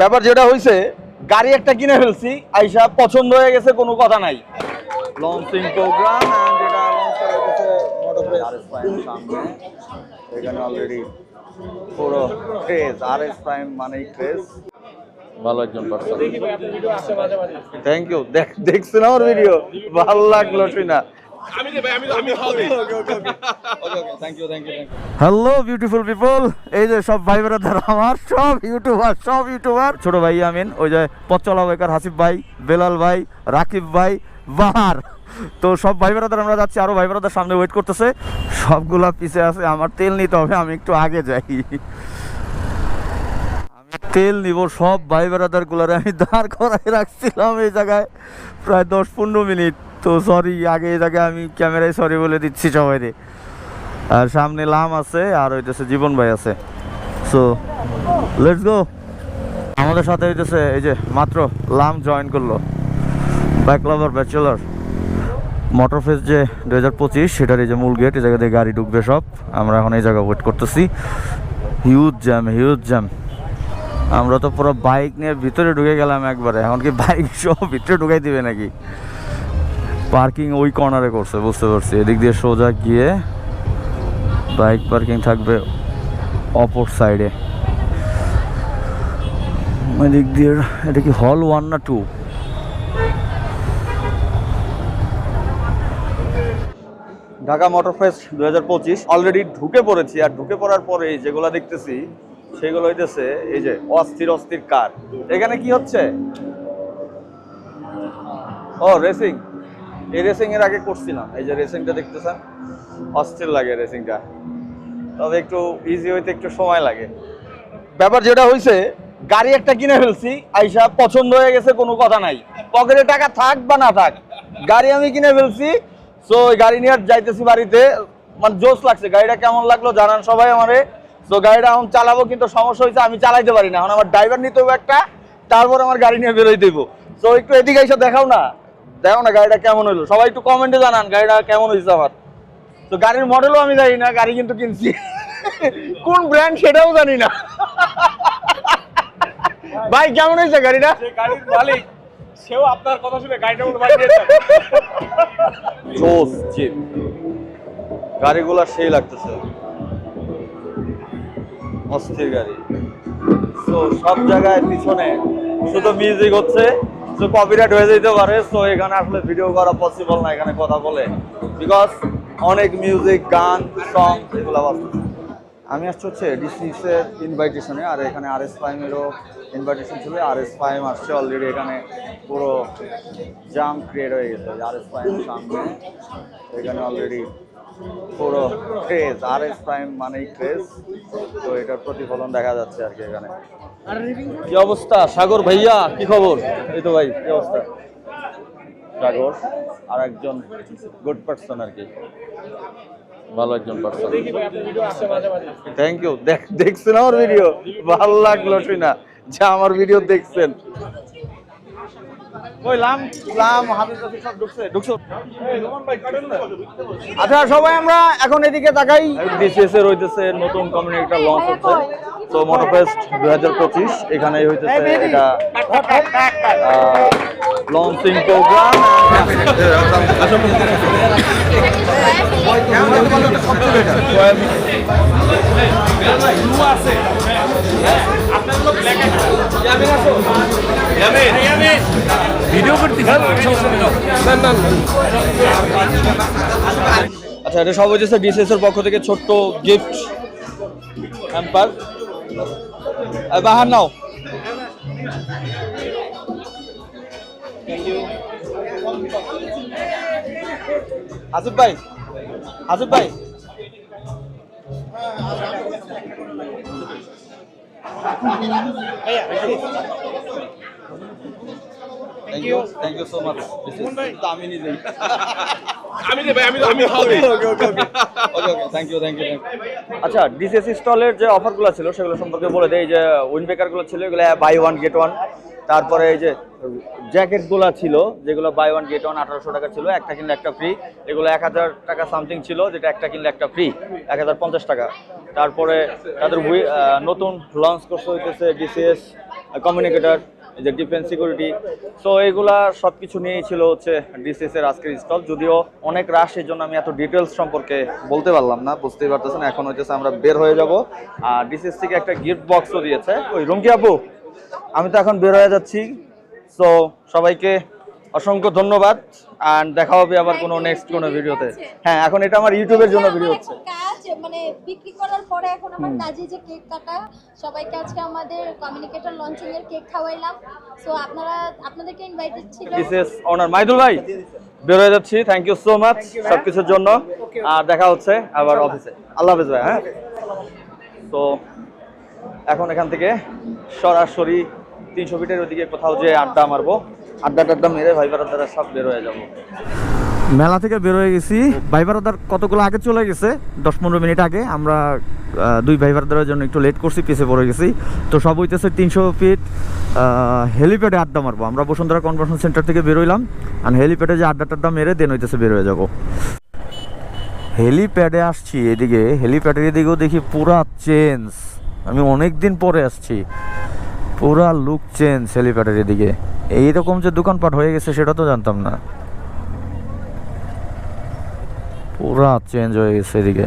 ব্যাপার যেটা হয়েছে গাড়ি একটা কিনে ফেলছি আইসা পছন্দ হয়ে গেছে কোনো কথা নাই। লঞ্চিং প্রোগ্রাম এন্ড এটা লঞ্চ করা হয়েছে সামনে। এখানে অলরেডি পুরো ক্রেজ আর এস প্রাইম মানেই ক্রেজ ভালো একজন পার্সন থ্যাংক ইউ দেখ দেখছেন আমার ভিডিও ভালো লাগল শুনা। হ্যালো বিউটিফুল পিপল এই যে সব ভাই ব্রাদার আমার সব ইউটিউবার সব ইউটিউবার ছোট ভাই আমিন ওই যে পচলা বেকার হাসিফ ভাই বেলাল ভাই রাকিব ভাই বাহার। তো সব ভাই ব্রাদার আমরা যাচ্ছি আরও ভাই ব্রাদার সামনে ওয়েট করতেছে। সবগুলা পিছে আছে আমার তেল নিতে হবে আমি একটু আগে যাই। আমি তেল নিব সব ভাই ব্রাদার গুলারে আমি দাঁড় করাই রাখছিলাম এই জায়গায়। প্রায় দশ পনেরো মিনিট। তো সরি আগে জায়গায় আমি ক্যামেরায় সরি বলে দিচ্ছি সবাই আর সামনে লাম আছে, আর হইতেছে জীবন ভাই আছে। সো লেটস গো আমাদের সাথে হইতেছে এই যে মাত্র লাম জয়েন করল। Bike lover bachelor motor face যে দু হাজার পঁচিশ, সেটার এই যে মূল গেট এই জায়গা দিয়ে গাড়ি ঢুকবে সব। আমরা এখন এই জায়গা ওয়েট করতেছি। হিউজ জ্যাম হিউজ জ্যাম আমরা তো পুরো বাইক নিয়ে ভিতরে ঢুকে গেলাম একবারে। এমনকি বাইক সব ভিতরে ঢুকাই দিবে নাকি? পার্কিং ওই কর্নারে করছে, বুঝতে পারছি। এদিক দিয়ে সোজা গিয়ে বাইক পার্কিং থাকবে অপর সাইডে এদিক দিয়ে, এটা কি হল ওয়ান না টু ঢাকা মোটর ফেস্ট দু হাজার পঁচিশ অলরেডি ঢুকে পড়েছি, আর ঢুকে পড়ার পরে যেগুলো দেখতেছি, সেগুলো হইতেছে এই যে অস্থির অস্থির কার এখানে কি হচ্ছে? ও রেসিং এই রেসিং এর আগে করছিলাম। এই যে রেসিংটা দেখতেছেন, অস্থির লাগে রেসিংটা তবে একটু ইজি হইতে একটু সময় লাগে। ব্যাপার যেটা হয়েছে গাড়ি একটা কিনে ফেলছি, আইসা পছন্দ হয়ে গেছে, কোনো কথা নাই। পকেটে টাকা থাক বা না থাক, গাড়ি আমি কিনে ফেলছি। সো গাড়ি নিয়ে যাইতেছি বাড়িতে। মানে জোশ লাগছে, গাড়িটা কেমন লাগল জানান সবাই আমারে। তো গাড়িটা এখন চালাবো, কিন্তু সমস্যা হয়েছে আমি চালাইতে পারি না। এখন আমার ড্রাইভার নিতে হবে একটা, তারপর আমার গাড়ি নিয়ে বেরোই দেবো। তো একটু এদিকে এসে দেখাও না। দেখো না গাড়িটা কেমন হলো সবাই একটু কমেন্টে জানান গাড়িটা কেমন হয়েছে আমার তো গাড়ির মডেলও আমি জানি না গাড়ি কিন্তু কিনছি। কোন ব্র্যান্ড সেটাও জানি না। ভাই কেমন হয়েছে গাড়িটা? গাড়ির মালিক সেও আপনার কথা শুনে গাড়িটার মধ্যে জোস জিপ গাড়িগুলো সেই লাগতেছে। অস্থির গাড়ি। তো সব জায়গায় পিছনে শুধু মিউজিক হচ্ছে। তো কপিরাইট হয়ে যেতে পারে সো এখানে আসলে ভিডিও করা পসিবল না, এখানে কথা বলে। বিকজ অনেক মিউজিক গান সং এগুলো বাজতেছে। আমি আসছি হচ্ছে ডিসিস এর ইনভাইটেশনে আর এখানে আর এস ফাইমেরও ইনভাইটেশন ছিল। আর এস ফাইম আসছে অলরেডি এখানে পুরো জাম ক্রিয়েট হয়ে গেছে। আর এস ফাইম সামনে এখানে অলরেডি পুরো ক্রেজ আর এস প্রাইম মানেই ক্রেজ তো এটার প্রতিফলন দেখা যাচ্ছে আর কি এখানে। কি অবস্থা? সাগর ভাইয়া, কি খবর? এই তো ভাই, কি অবস্থা? সাগর আর একজন গুড পার্সন আর কি। ভালো একজন পার্সন থ্যাংক ইউ দেখ দেখছেন আমার ভিডিও ভালো লাগল শুনা যে আমার ভিডিও দেখছেন। আচ্ছা সবাই আমরা এখন এদিকে তাকাই। বিসিএস এর হইতেছে নতুন একটা লঞ্চ হচ্ছে। তো মোটোফেস্ট দুই হাজার পঁচিশ এখানে হইতেছে এটা লঞ্চিং প্রোগ্রাম ভিডিও করতে আচ্ছা এটা সব হচ্ছে ডিসিএস এর পক্ষ থেকে ছোট্ট গিফট হ্যাম্পার বাহার নাও আসিফ ভাই আসিফ ভাই thank you thank you so much আমি নিজেই আমি ভাই আমি আমি হবে। Okay okay okay okay okay thank you thank you আচ্ছা ডিসিএস স্টলের যে অফারগুলো ছিল সেগুলো সম্পর্কে বলে দেই যে উইন ব্রেকারগুলো ছিল এগুলো বাই ওয়ান গেট ওয়ান তারপরে এই যে জ্যাকেটগুলো ছিল যেগুলো বাই ওয়ান গেট ওয়ান আঠারোশো টাকা ছিল একটা কিনলে একটা ফ্রি এগুলো এক হাজার টাকা সামথিং ছিল যেটা একটা কিনলে একটা ফ্রি এক হাজার পঞ্চাশ টাকা। তারপরে তাদের নতুন লঞ্চ করতে হইতেছে ডিসিএস কমিউনিকেটর এই যে ডিফেন্স সিকিউরিটি সো এইগুলা সব কিছু নিয়েই ছিল হচ্ছে ডিসিএস এর আজকের স্টক যদিও অনেক রাশ এই জন্য আমি এত ডিটেলস সম্পর্কে বলতে পারলাম না বুঝতেই পারতেছেন এখন হইতেছে আমরা বের হয়ে যাব। আর ডিসিএস থেকে একটা গিফট বক্সও দিয়েছে। ওই রুমকি আপু আমি তো এখন বের হয়ে যাচ্ছি। সো সবাইকে অসংখ্য ধন্যবাদ আর দেখা হবে আবার কোনো নেক্সট কোনো ভিডিওতে হ্যাঁ এখন এটা আমার ইউটিউবের জন্য ভিডিও হচ্ছে। মানে বিক্রি করার পরে এখন আমার কাজে যে কেক কাটা সবাইকে আজকে আমাদের কমিউনিকেটর লঞ্চিং এর কেক খাওয়াইলাম। সো আপনারা আপনাদেরকে ইনভাইটেড ছিল বিসিএস অনার মাইদুল ভাই। বের হয়ে যাচ্ছি। থ্যাংক ইউ সো মাচ সবকিছুর জন্য। আর দেখা হচ্ছে আবার অফিসে আল্লাহ হাফেজ ভাই হ্যাঁ? তো এখন এখান থেকে সরাসরি তিনশো ফিটের ওইদিকে কোথাও যে আড্ডা মারবো আড্ডা টাড্ডা মেরে ভাই দ্বারা সব বের হয়ে যাব। মেলা থেকে বের হয়ে গেছি। ভাই ভাড়াদার কতগুলো আগে চলে গেছে? দশ পনেরো মিনিট আগে। আমরা দুই ভাই ভাড়াদারের জন্য একটু লেট করছি পিছিয়ে পড়ে গেছি। তো সব হইতেছে তিনশো ফিট হেলিপ্যাডে আড্ডা মারবো। আমরা বসুন্ধরা কনভেনশন সেন্টার থেকে বেরোইলাম আর হেলিপ্যাডে যে আড্ডা টাড্ডা মেরে দেন হইতেছে বের হয়ে যাব। হেলিপ্যাডে আসছি এদিকে। হেলিপ্যাডের এদিকেও দেখি পুরা চেঞ্জ আমি অনেক দিন পরে আসছি। পুরা লুক চেঞ্জ হেলিপ্যাডের এদিকে। এইরকম যে দোকানপাট হয়ে গেছে সেটা তো জানতাম না। পুরা চেঞ্জ হয়ে গেছে এদিকে।